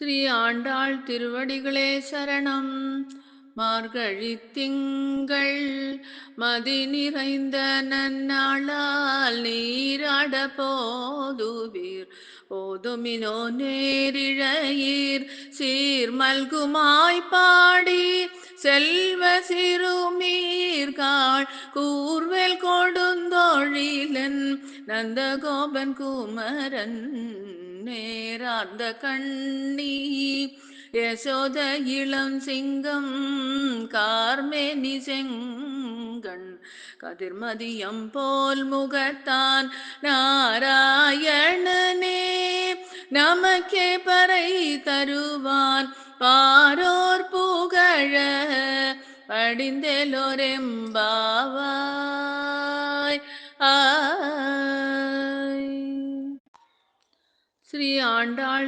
ஸ்ரீ ஆண்டாள் திருவடிகளே சரணம். மார்கழி திங்கள் மதி நிறைந்த நன்னாளால் நீராட போதுவீர். போதுமினோ நேரிழையீர் சீர் மல்குமாய் பாடி செல்வ சிறுமீர்காள் கூர்வேல் கொடுந்தொழிலன் நந்தகோபன் குமரன் நேரார்ந்த கண்ணி யசோத இளம் சிங்கம் கார்மேனி செங்கண். கதிர்மதியம் போல் முகத்தான் நாராயணனே. நமக்கே பறை தருவான் பாரோர் புகழ படிந்தெலோரெம்பாவாய். ஆ ஸ்ரீ ஆண்டாள்